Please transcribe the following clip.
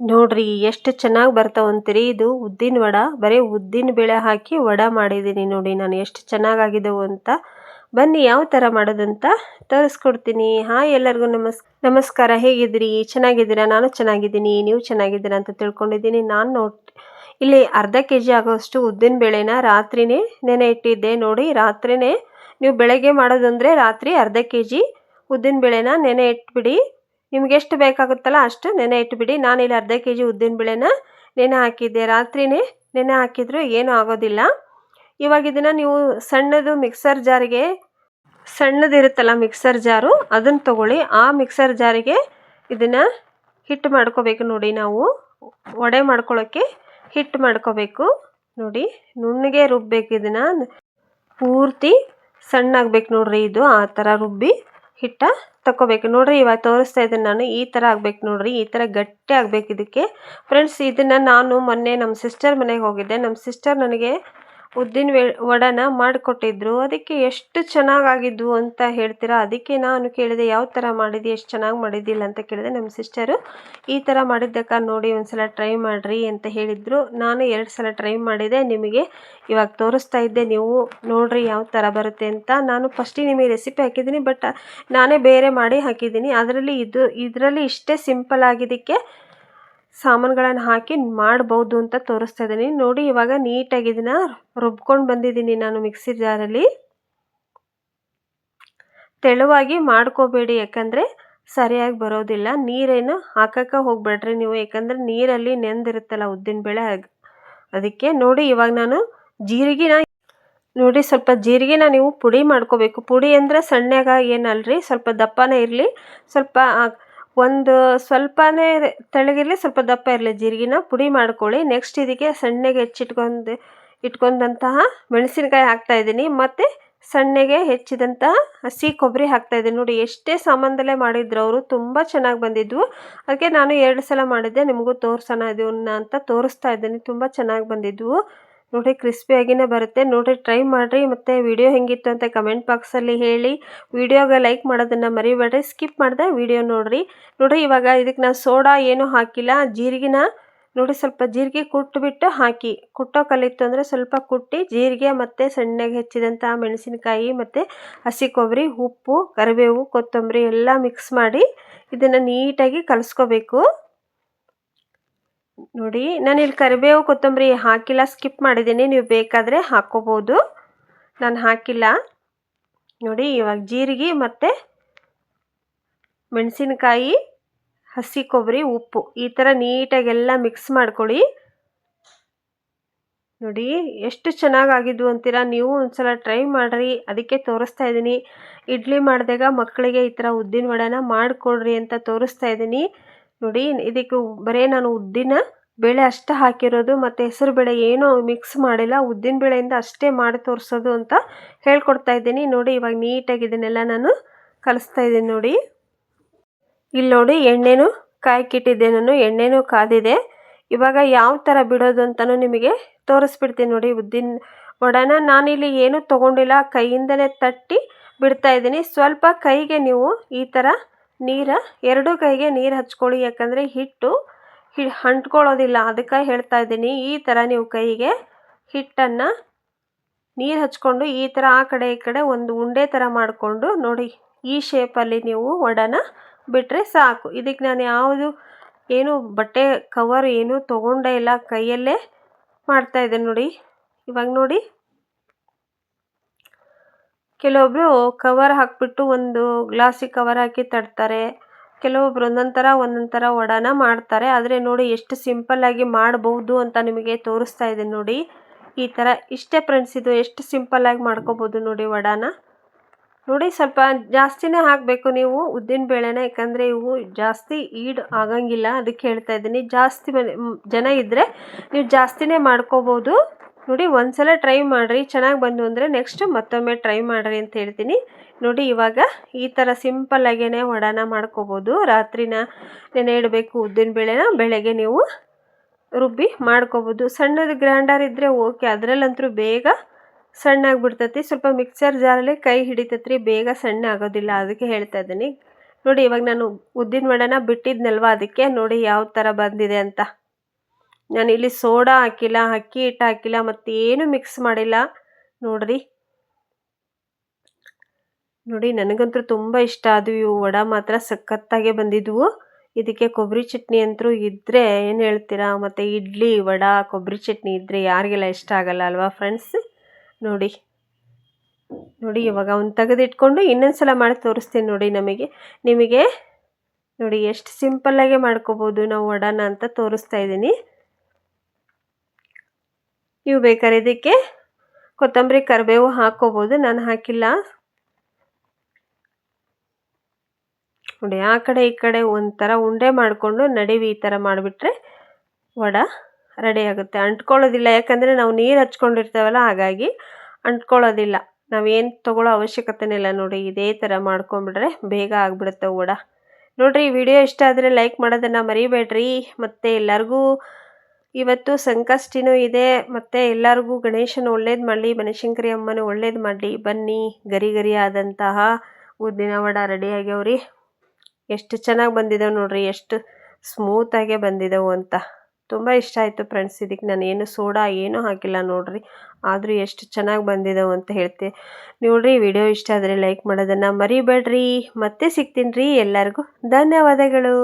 ನೋಡ್ರಿ ಎಷ್ಟು ಚೆನ್ನಾಗಿ ಬರ್ತಾವ ಅಂತೀರಿ? ಇದು ಉದ್ದಿನ ವಡ. ಬರೀ ಉದ್ದಿನ ಬೇಳೆ ಹಾಕಿ ವಡ ಮಾಡಿದ್ದೀನಿ ನೋಡಿ ನಾನು ಎಷ್ಟು ಚೆನ್ನಾಗಾಗಿದ್ದವು ಅಂತ. ಬನ್ನಿ ಯಾವ ಥರ ಮಾಡೋದಂತ ತೋರಿಸ್ಕೊಡ್ತೀನಿ. ಹಾಯ್ ಎಲ್ಲರಿಗೂ ನಮಸ್, ನಮಸ್ಕಾರ. ಹೇಗಿದ್ದೀರಿ? ಚೆನ್ನಾಗಿದ್ದೀರಾ? ನಾನು ಚೆನ್ನಾಗಿದ್ದೀನಿ. ನೀವು ಚೆನ್ನಾಗಿದ್ದೀರಾ ಅಂತ ತಿಳ್ಕೊಂಡಿದ್ದೀನಿ. ನಾನು ನೋಡ್, ಇಲ್ಲಿ ಅರ್ಧ ಕೆ ಜಿ ಆಗೋಷ್ಟು ಉದ್ದಿನ ಬೇಳೆನ ರಾತ್ರಿನೇ ನೆನೆ ಇಟ್ಟಿದ್ದೆ ನೋಡಿ. ರಾತ್ರಿನೇ ನೀವು ಬೆಳಗ್ಗೆ ಮಾಡೋದಂದರೆ ರಾತ್ರಿ ಅರ್ಧ ಕೆ ಜಿ ಉದ್ದಿನ ಬೇಳೆನ ನೆನೆ ಇಟ್ಬಿಡಿ. ನಿಮ್ಗೆ ಎಷ್ಟು ಬೇಕಾಗುತ್ತಲ್ಲ ಅಷ್ಟು ನೆನೆ ಇಟ್ಬಿಡಿ. ನಾನು ಇಲ್ಲಿ ಅರ್ಧ ಕೆ ಜಿ ಉದ್ದಿನ ಬೇಳೆನ ನೆನೆ ಹಾಕಿದ್ದೆ. ರಾತ್ರಿನೇ ನೆನೆ ಹಾಕಿದ್ರು, ಏನೂ ಆಗೋದಿಲ್ಲ. ಇವಾಗ ಇದನ್ನು ನೀವು ಸಣ್ಣದು ಮಿಕ್ಸರ್ ಜಾರಿಗೆ ಸಣ್ಣದಿರುತ್ತಲ್ಲ ಮಿಕ್ಸರ್ ಜಾರು, ಅದನ್ನು ತಗೊಳ್ಳಿ. ಆ ಮಿಕ್ಸರ್ ಜಾರಿಗೆ ಇದನ್ನು ಹಿಟ್ಟು ಮಾಡ್ಕೋಬೇಕು ನೋಡಿ ನಾವು. ವಡೆ ಮಾಡ್ಕೊಳ್ಳೋಕ್ಕೆ ಹಿಟ್ಟು ಮಾಡ್ಕೋಬೇಕು ನೋಡಿ. ನುಣ್ಣಗೆ ರುಬ್ಬೇಕು ಇದನ್ನು. ಪೂರ್ತಿ ಸಣ್ಣಾಗಬೇಕು ನೋಡ್ರಿ ಇದು, ಆ ಥರ ರುಬ್ಬಿ. ಹಿಟ್ಟ ತಗೋಬೇಕು ನೋಡ್ರಿ, ಇವಾಗ ತೋರಿಸ್ತಾ ಇದ್ದೀನಿ ನಾನು, ಈ ಥರ ಆಗ್ಬೇಕು ನೋಡ್ರಿ, ಈ ಥರ ಗಟ್ಟಿ ಆಗ್ಬೇಕು ಇದಕ್ಕೆ. ಫ್ರೆಂಡ್ಸ್ ಇದನ್ನು ನಾನು ಮೊನ್ನೆ ನಮ್ಮ ಸಿಸ್ಟರ್ ಮನೆಗೆ ಹೋಗಿದ್ದೆ. ನಮ್ಮ ಸಿಸ್ಟರ್ ನನಗೆ ಉದ್ದಿನ ವಡೆನ ಮಾಡಿಕೊಟ್ಟಿದ್ರು. ಅದಕ್ಕೆ ಎಷ್ಟು ಚೆನ್ನಾಗಾಗಿದ್ವು ಅಂತ ಹೇಳ್ತೀರಾ? ಅದಕ್ಕೆ ನಾನು ಕೇಳಿದೆ, ಯಾವ ಥರ ಮಾಡಿದೆ ಎಷ್ಟು ಚೆನ್ನಾಗಿ ಮಾಡಿದ್ದಿಲ್ಲ? ಅಂತ ಕೇಳಿದೆ. ನಮ್ಮ ಸಿಸ್ಟರು, ಈ ಥರ ಮಾಡಿದ್ದಕ್ಕ ನೋಡಿ ಒಂದ್ಸಲ ಟ್ರೈ ಮಾಡಿರಿ ಅಂತ ಹೇಳಿದರು. ನಾನು ಎರಡು ಸಲ ಟ್ರೈ ಮಾಡಿದೆ. ನಿಮಗೆ ಇವಾಗ ತೋರಿಸ್ತಾ ಇದ್ದೆ. ನೀವು ನೋಡಿರಿ ಯಾವ ಥರ ಬರುತ್ತೆ ಅಂತ. ನಾನು ಫಸ್ಟಿಗೆ ನಿಮಗೆ ರೆಸಿಪಿ ಹಾಕಿದ್ದೀನಿ, ಬಟ್ ನಾನೇ ಬೇರೆ ಮಾಡಿ ಹಾಕಿದ್ದೀನಿ. ಅದರಲ್ಲಿ ಇದು, ಇದರಲ್ಲಿ ಇಷ್ಟೇ ಸಿಂಪಲ್ ಆಗಿದ್ದಕ್ಕೆ ಸಾಮಾನುಗಳನ್ನು ಹಾಕಿ ಮಾಡ್ಬೋದು ಅಂತ ತೋರಿಸ್ತಾ ಇದ್ದೀನಿ. ನೋಡಿ, ಇವಾಗ ನೀಟಾಗಿ ಇದನ್ನು ರುಬ್ಕೊಂಡು ಬಂದಿದ್ದೀನಿ ನಾನು ಮಿಕ್ಸಿ ಜಾರಲ್ಲಿ. ತೆಳುವಾಗಿ ಮಾಡ್ಕೋಬೇಡಿ, ಯಾಕಂದರೆ ಸರಿಯಾಗಿ ಬರೋದಿಲ್ಲ. ನೀರೇನು ಹಾಕಕ್ಕೆ ಹೋಗ್ಬೇಡ್ರಿ ನೀವು, ಯಾಕಂದರೆ ನೀರಲ್ಲಿ ನೆಂದಿರುತ್ತಲ್ಲ ಉದ್ದಿನ ಬೇಳೆ ಅದಕ್ಕೆ ನೋಡಿ, ಇವಾಗ ನಾನು ಜೀರಿಗೆನ ನೋಡಿ, ಸ್ವಲ್ಪ ಜೀರಿಗೆನ ನೀವು ಪುಡಿ ಮಾಡ್ಕೋಬೇಕು. ಪುಡಿ ಅಂದರೆ ಸಣ್ಣಗ ಏನಲ್ರಿ, ಸ್ವಲ್ಪ ದಪ್ಪನೇ ಇರಲಿ. ಸ್ವಲ್ಪ ಒಂದು ಸ್ವಲ್ಪನೇ ತೆಳ್ಳಗಿರಲಿ ಸ್ವಲ್ಪ ದಪ್ಪ ಇರಲಿ. ಜೀರಿಗೆನ ಪುಡಿ ಮಾಡ್ಕೊಳ್ಳಿ. ನೆಕ್ಸ್ಟ್ ಇದಕ್ಕೆ ಸಣ್ಣಗೆ ಹೆಚ್ಚಿಟ್ಕೊಂಡು, ಇಟ್ಕೊಂಡಂತಹ ಮೆಣಸಿನ್ಕಾಯಿ ಹಾಕ್ತಾಯಿದ್ದೀನಿ ಮತ್ತು ಸಣ್ಣಗೆ ಹೆಚ್ಚಿದಂತಹ ಹಸಿ ಕೊಬ್ಬರಿ ಹಾಕ್ತಾಯಿದ್ದೀನಿ ನೋಡಿ, ಎಷ್ಟೇ ಸಾಮಾನದಲ್ಲೇ ಮಾಡಿದ್ರು ಅವರು ತುಂಬ ಚೆನ್ನಾಗಿ ಬಂದಿದ್ವು. ಅದಕ್ಕೆ ನಾನು ಎರಡು ಸಲ ಮಾಡಿದ್ದೆ. ನಿಮಗೂ ತೋರಿಸೋಣ ಇದನ್ನ ಅಂತ ತೋರಿಸ್ತಾ ಇದ್ದೀನಿ. ತುಂಬ ಚೆನ್ನಾಗಿ ಬಂದಿದ್ವು. ನೋಡಿ ಕ್ರಿಸ್ಪಿಯಾಗಿನೇ ಬರುತ್ತೆ. ನೋಡಿ ಟ್ರೈ ಮಾಡಿರಿ. ಮತ್ತು ವಿಡಿಯೋ ಹೆಂಗಿತ್ತು ಅಂತ ಕಮೆಂಟ್ ಬಾಕ್ಸಲ್ಲಿ ಹೇಳಿ. ವಿಡಿಯೋಗೆ ಲೈಕ್ ಮಾಡೋದನ್ನು ಮರಿಬೇಡ್ರಿ. ಸ್ಕಿಪ್ ಮಾಡಿದೆ ವಿಡಿಯೋ ನೋಡಿರಿ. ನೋಡಿ ಇವಾಗ ಇದಕ್ಕೆ ನಾನು ಸೋಡಾ ಏನೂ ಹಾಕಿಲ್ಲ. ಜೀರಿಗೆನ ನೋಡಿ ಸ್ವಲ್ಪ ಜೀರಿಗೆ ಕುಟ್ಟುಬಿಟ್ಟು ಹಾಕಿ. ಕುಟ್ಟೋ ಕಲಿತ್ತು ಅಂದರೆ ಸ್ವಲ್ಪ ಕುಟ್ಟಿ, ಜೀರಿಗೆ ಮತ್ತು ಸಣ್ಣಗೆ ಹೆಚ್ಚಿದಂಥ ಮೆಣಸಿನಕಾಯಿ ಮತ್ತು ಹಸಿ ಕೊಬ್ಬರಿ, ಉಪ್ಪು, ಕರಿಬೇವು, ಕೊತ್ತಂಬರಿ ಎಲ್ಲ ಮಿಕ್ಸ್ ಮಾಡಿ ಇದನ್ನು ನೀಟಾಗಿ ಕಲಿಸ್ಕೋಬೇಕು. ನೋಡಿ, ನಾನು ಇಲ್ಲಿ ಕರಿಬೇವು ಕೊತ್ತಂಬರಿ ಹಾಕಿಲ್ಲ ಸ್ಕಿಪ್ ಮಾಡಿದ್ದೀನಿ ನೀವು ಬೇಕಾದರೆ ಹಾಕ್ಕೋಬೋದು ನಾನು ಹಾಕಿಲ್ಲ. ನೋಡಿ, ಇವಾಗ ಜೀರಿಗೆ ಮತ್ತು ಮೆಣಸಿನಕಾಯಿ, ಹಸಿ ಕೊಬ್ಬರಿ, ಉಪ್ಪು. ಈ ಥರ ನೀಟಾಗೆಲ್ಲ ಮಿಕ್ಸ್ ಮಾಡ್ಕೊಳ್ಳಿ. ನೋಡಿ, ಎಷ್ಟು ಚೆನ್ನಾಗಾಗಿದ್ವು ಅಂತೀರಾ? ನೀವು ಒಂದ್ಸಲ ಟ್ರೈ ಮಾಡಿರಿ. ಅದಕ್ಕೆ ತೋರಿಸ್ತಾ ಇದ್ದೀನಿ. ಇಡ್ಲಿ ಮಾಡಿದಾಗ ಮಕ್ಕಳಿಗೆ ಈ ಥರ ಉದ್ದಿನ ವಡೆನ ಮಾಡಿಕೊಡ್ರಿ ಅಂತ ತೋರಿಸ್ತಾ ಇದ್ದೀನಿ. ನೋಡಿ, ಇದಕ್ಕೆ ಬರೀ ನಾನು ಉದ್ದಿನ ಬೇಳೆ ಅಷ್ಟೇ ಹಾಕಿರೋದು, ಮತ್ತು ಹೆಸರು ಬೇಳೆ ಏನೂ ಮಿಕ್ಸ್ ಮಾಡಿಲ್ಲ. ಉದ್ದಿನ ಬೇಳೆಯಿಂದ ಅಷ್ಟೇ ಮಾಡಿ ತೋರಿಸೋದು ಅಂತ ಹೇಳ್ಕೊಡ್ತಾ ಇದ್ದೀನಿ. ನೋಡಿ, ಇವಾಗ ನೀಟಾಗಿ ಇದನ್ನೆಲ್ಲ ನಾನು ಕಲಿಸ್ತಾ ಇದ್ದೀನಿ ನೋಡಿ. ಇಲ್ಲಿ ನೋಡಿ, ಎಣ್ಣೆನೂ ಕಾಯ್ಕಿಟ್ಟಿದ್ದೆ ನಾನು, ಎಣ್ಣೆನೂ ಕಾದಿದೆ. ಇವಾಗ ಯಾವ ಥರ ಬಿಡೋದು ಅಂತಲೂ ನಿಮಗೆ ತೋರಿಸ್ಬಿಡ್ತೀನಿ ನೋಡಿ. ಉದ್ದಿನ ವಡನ ನಾನಿಲ್ಲಿ ಏನೂ ತೊಗೊಂಡಿಲ್ಲ. ಕೈಯಿಂದಲೇ ತಟ್ಟಿ ಬಿಡ್ತಾ ಇದ್ದೀನಿ. ಸ್ವಲ್ಪ ಕೈಗೆ ನೀವು ಈ ಥರ ನೀರು, ಎರಡೂ ಕೈಗೆ ನೀರು ಹಚ್ಕೊಳ್ಳಿ, ಯಾಕಂದರೆ ಹಿಟ್ಟು ಹಿ ಅಂಟ್ಕೊಳ್ಳೋದಿಲ್ಲ ಅದಕ್ಕೆ ಹೇಳ್ತಾ ಇದ್ದೀನಿ, ಈ ಥರ ನೀವು ಕೈಗೆ ಹಿಟ್ಟನ್ನು ನೀರು ಹಚ್ಕೊಂಡು ಈ ಥರ ಆ ಕಡೆ ಈ ಕಡೆ ಒಂದು ಉಂಡೆ ಥರ ಮಾಡಿಕೊಂಡು ನೋಡಿ, ಈ ಶೇಪಲ್ಲಿ ನೀವು ವಡನ ಬಿಟ್ಟರೆ ಸಾಕು. ಇದಕ್ಕೆ ನಾನು ಯಾವುದು ಏನು ಬಟ್ಟೆ ಕವರ್ ಏನೂ ತೊಗೊಂಡೇ ಇಲ್ಲ, ಕೈಯಲ್ಲೇ ಮಾಡ್ತಾಯಿದ್ದೆ ನೋಡಿ. ಇವಾಗ ನೋಡಿ ಕೆಲವೊಬ್ಬರು ಕವರ್ ಹಾಕಿಬಿಟ್ಟು ಒಂದು ಗ್ಲಾಸಿಗೆ ಕವರ್ ಹಾಕಿ ತಡ್ತಾರೆ ಕೆಲವೊಬ್ರು ಒಂದೊಂದು ಥರ ಒಂದೊಂದು ಥರ ವಡಾನ ಮಾಡ್ತಾರೆ. ಆದರೆ ನೋಡಿ ಎಷ್ಟು ಸಿಂಪಲ್ಲಾಗಿ ಮಾಡಬಹುದು ಅಂತ ನಿಮಗೆ ತೋರಿಸ್ತಾ ಇದ್ದೀನಿ ನೋಡಿ. ಈ ಥರ ಇಷ್ಟೇ ಫ್ರೆಂಡ್ಸ್ ಇದು, ಎಷ್ಟು ಸಿಂಪಲ್ಲಾಗಿ ಮಾಡ್ಕೋಬೋದು ನೋಡಿ ವಡಾನ. ನೋಡಿ ಸ್ವಲ್ಪ ಜಾಸ್ತಿನೇ ಹಾಕಬೇಕು ನೀವು ಉದ್ದಿನ ಬೇಳೆನ, ಯಾಕಂದರೆ ಇವು ಜಾಸ್ತಿ ಈಡ್ ಆಗಂಗಿಲ್ಲ. ಅದಕ್ಕೆ ಹೇಳ್ತಾ ಇದ್ದೀನಿ, ಜಾಸ್ತಿ ಜನ ಇದ್ದರೆ ನೀವು ಜಾಸ್ತಿನೇ ಮಾಡ್ಕೋಬೋದು. ನೋಡಿ, ಒಂದ್ಸಲ ಟ್ರೈ ಮಾಡಿರಿ. ಚೆನ್ನಾಗಿ ಬಂದು ಅಂದರೆ ನೆಕ್ಸ್ಟ್ ಮತ್ತೊಮ್ಮೆ ಟ್ರೈ ಮಾಡಿರಿ ಅಂತ ಹೇಳ್ತೀನಿ. ನೋಡಿ, ಇವಾಗ ಈ ಥರ ಸಿಂಪಲ್ಲಾಗೇ ವಡಾನ ಮಾಡ್ಕೋಬೋದು. ರಾತ್ರಿನ ನೆನೆ ಇಡಬೇಕು ಉದ್ದಿನ ಬೇಳೆನ. ಬೆಳಗ್ಗೆ ನೀವು ರುಬ್ಬಿ ಮಾಡ್ಕೋಬೋದು. ಸಣ್ಣದು ಗ್ರೈಂಡರ್ ಇದ್ದರೆ ಓಕೆ ಅದರಲ್ಲಂತೂ ಬೇಗ ಸಣ್ಣ ಆಗಿಬಿಡ್ತೈತಿ ಸ್ವಲ್ಪ ಮಿಕ್ಸರ್ ಜಾರಲ್ಲಿ ಕೈ ಹಿಡಿತೈತ್ರಿ. ಬೇಗ ಸಣ್ಣ ಆಗೋದಿಲ್ಲ. ಅದಕ್ಕೆ ಹೇಳ್ತಾ ಇದ್ದೀನಿ. ನೋಡಿ, ಇವಾಗ ನಾನು ಉದ್ದಿನ ವಡಾನ ಬಿಟ್ಟಿದ್ನಲ್ವ ಅದಕ್ಕೆ. ನೋಡಿ, ಯಾವ ಥರ ಬಂದಿದೆ ಅಂತ. ನಾನು ಇಲ್ಲಿ ಸೋಡಾ ಹಾಕಿಲ್ಲ, ಅಕ್ಕಿ ಹಿಟ್ಟು ಹಾಕಿಲ್ಲ, ಮತ್ತೇನು ಮಿಕ್ಸ್ ಮಾಡಿಲ್ಲ. ನೋಡ್ರಿ. ನೋಡಿ, ನನಗಂತೂ ತುಂಬ ಇಷ್ಟ. ಅದು ಇವು ವಡ ಮಾತ್ರ ಸಖತ್ತಾಗೆ ಬಂದಿದ್ವು. ಇದಕ್ಕೆ ಕೊಬ್ಬರಿ ಚಟ್ನಿ ಅಂತೂ ಇದ್ದರೆ ಏನು ಹೇಳ್ತೀರಾ? ಮತ್ತು ಇಡ್ಲಿ, ವಡ, ಕೊಬ್ಬರಿ ಚಟ್ನಿ ಇದ್ದರೆ ಯಾರಿಗೆಲ್ಲ ಇಷ್ಟ ಆಗಲ್ಲ ಅಲ್ವಾ ಫ್ರೆಂಡ್ಸ್ ನೋಡಿ. ನೋಡಿ, ಇವಾಗ ಒಂದು ತೆಗೆದಿಟ್ಕೊಂಡು ಇನ್ನೊಂದು ಸಲ ಮಾಡಿ ತೋರಿಸ್ತೀನಿ ನೋಡಿ ನಮಗೆ. ನಿಮಗೆ ನೋಡಿ, ಎಷ್ಟು ಸಿಂಪಲ್ಲಾಗೆ ಮಾಡ್ಕೋಬೋದು ನಾವು ವಡಾನ ಅಂತ ತೋರಿಸ್ತಾ ಇದ್ದೀನಿ. ನೀವು ಬೇಕಾದ್ರೆ ಇದಕ್ಕೆ ಕೊತ್ತಂಬರಿ ಕರಿಬೇವು ಹಾಕ್ಕೋಬೋದು ನಾನು ಹಾಕಿಲ್ಲ. ನೋಡಿ, ಆ ಕಡೆ ಈ ಕಡೆ ಒಂಥರ ಉಂಡೆ ಮಾಡಿಕೊಂಡು ನಡಿವಿ ಈ ಥರ ಮಾಡಿಬಿಟ್ರೆ ವಡ ರೆಡಿ ಆಗುತ್ತೆ. ಅಂಟ್ಕೊಳ್ಳೋದಿಲ್ಲ, ಯಾಕಂದರೆ ನಾವು ನೀರು ಹಚ್ಕೊಂಡಿರ್ತೇವಲ್ಲ, ಹಾಗಾಗಿ ಅಂಟ್ಕೊಳ್ಳೋದಿಲ್ಲ. ನಾವೇನು ತೊಗೊಳ್ಳೋ ಅವಶ್ಯಕತೆನೇ ಇಲ್ಲ ನೋಡಿ, ಇದೇ ಥರ ಮಾಡ್ಕೊಂಬಿಟ್ರೆ ಬೇಗ ಆಗಿಬಿಡುತ್ತೆ ವಡ. ನೋಡಿರಿ ವಿಡಿಯೋ ಇಷ್ಟ ಆದರೆ ಲೈಕ್ ಮಾಡೋದನ್ನು ಮರಿಬೇಡ್ರಿ. ಮತ್ತು ಎಲ್ಲರಿಗೂ ಇವತ್ತು ಸಂಕಷ್ಟಿನೂ ಇದೆ. ಮತ್ತು ಎಲ್ಲರಿಗೂ ಗಣೇಶನ ಒಳ್ಳೇದು ಮಾಡಲಿ, ಬನಶಂಕರಿ ಅಮ್ಮನ ಒಳ್ಳೇದು ಮಾಡಲಿ. ಬನ್ನಿ, ಗರಿ ಗರಿ ಆದಂತಹ ಉದ್ದಿನ ವಡ ರೆಡಿ ಆಗ್ಯಾವ್ರಿ. ಎಷ್ಟು ಚೆನ್ನಾಗಿ ಬಂದಿದ್ದಾವೆ ನೋಡ್ರಿ, ಎಷ್ಟು ಸ್ಮೂತಾಗೆ ಬಂದಿದ್ದವು ಅಂತ. ತುಂಬ ಇಷ್ಟ ಆಯಿತು ಫ್ರೆಂಡ್ಸ್ ಇದಕ್ಕೆ ನಾನು ಏನು ಸೋಡಾ ಏನೂ ಹಾಕಿಲ್ಲ ನೋಡ್ರಿ. ಆದರೂ ಎಷ್ಟು ಚೆನ್ನಾಗಿ ಬಂದಿದ್ದಾವೆ ಅಂತ ಹೇಳ್ತೆ ನೋಡ್ರಿ ವಿಡಿಯೋ ಇಷ್ಟ ಆದರೆ ಲೈಕ್ ಮಾಡೋದನ್ನು ಮರಿಬೇಡ್ರಿ. ಮತ್ತೆ ಸಿಗ್ತೀನಿ ರೀ ಎಲ್ಲರಿಗೂ. ಧನ್ಯವಾದಗಳು.